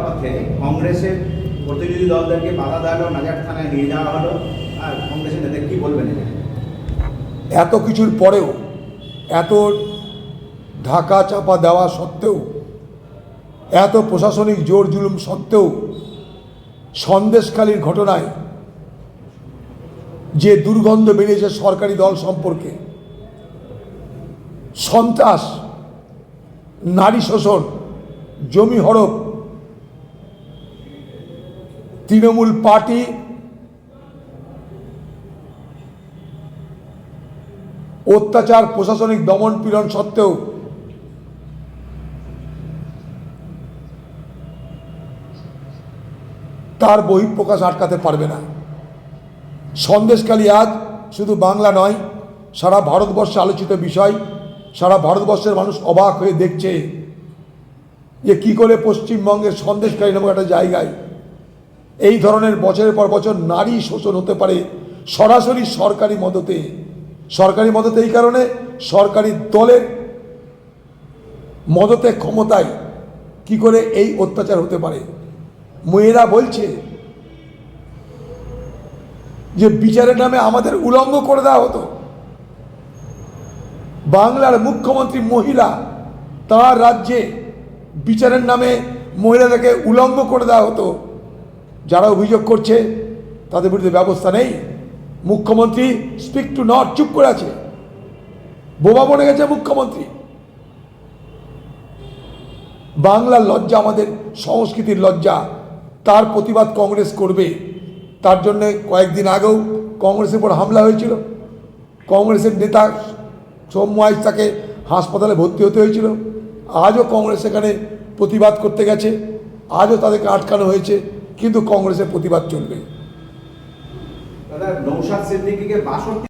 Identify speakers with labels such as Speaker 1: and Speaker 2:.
Speaker 1: পথে কংগ্রেসের প্রতিনিধি দলদেরকে বাধা দেওয়া নাজার থানায় নিয়ে যাওয়া হলো। আর কংগ্রেসের নেতা কি বলবেন
Speaker 2: এত কিছুর পরেও, এত ঢাকা চাপা দেওয়া সত্ত্বেও, এত প্রশাসনিক জোর জুলুম সত্ত্বেও, সন্দেশখালীর ঘটনায় যে দুর্গন্ধ বেরিয়েছে সরকারি দল সম্পর্কে, সন্ত্রাস, নারী শোষণ, জমি হড়প তৃণমূল পার্টি অত্যাচার, প্রশাসনিক দমন পীড়ন সত্ত্বেও তার বহিঃপ্রকাশ আটকাতে পারবে না। সন্দেশকালী আজ শুধু বাংলা নয়, সারা ভারতবর্ষে আলোচিত বিষয়, সারা ভারতবর্ষের মানুষ অবাক হয়ে দেখছে যে কি করে পশ্চিমবঙ্গের সন্দেশকালী নামক একটা জায়গায় এই ধরনের বছরের পর বছর নারী শোষণ হতে পারে সরাসরি সরকারি মদতে। সরকারি মদতে এই কারণে সরকারি দলের মদতে ক্ষমতায় কি করে এই অত্যাচার হতে পারে? মেয়েরা বলছে যে বিচারের নামে আমাদের উলঙ্গ করে দেওয়া হতো। বাংলার মুখ্যমন্ত্রী মহিলা তার রাজ্যে বিচারের নামে মহিলাদেরকে উলঙ্গ করে দেওয়া হতো। যারা অভিযোগ করছে, তাদের বিরুদ্ধে ব্যবস্থা নেই। মুখ্যমন্ত্রী স্পিক টু নট চুপ করে আছে। বোমা বনে গেছে মুখ্যমন্ত্রী। বাংলার লজ্জা আমাদের, সংস্কৃতির লজ্জা। তার প্রতিবাদ কংগ্রেস করবে। তার জন্য কয়েকদিন আগেও কংগ্রেসের উপর হামলা হয়েছিল। কংগ্রেসের নেতা আইস তাকে হাসপাতালে ভর্তি হতে হয়েছিল। আজও কংগ্রেস এখানে প্রতিবাদ করতে গেছে। আজও তাদেরকে আটকানো হয়েছে। কিন্তু কংগ্রেসের প্রতিবাদ চলবে।
Speaker 1: দাদা নৌশাদ সিদ্দিকিকে বাষট্টি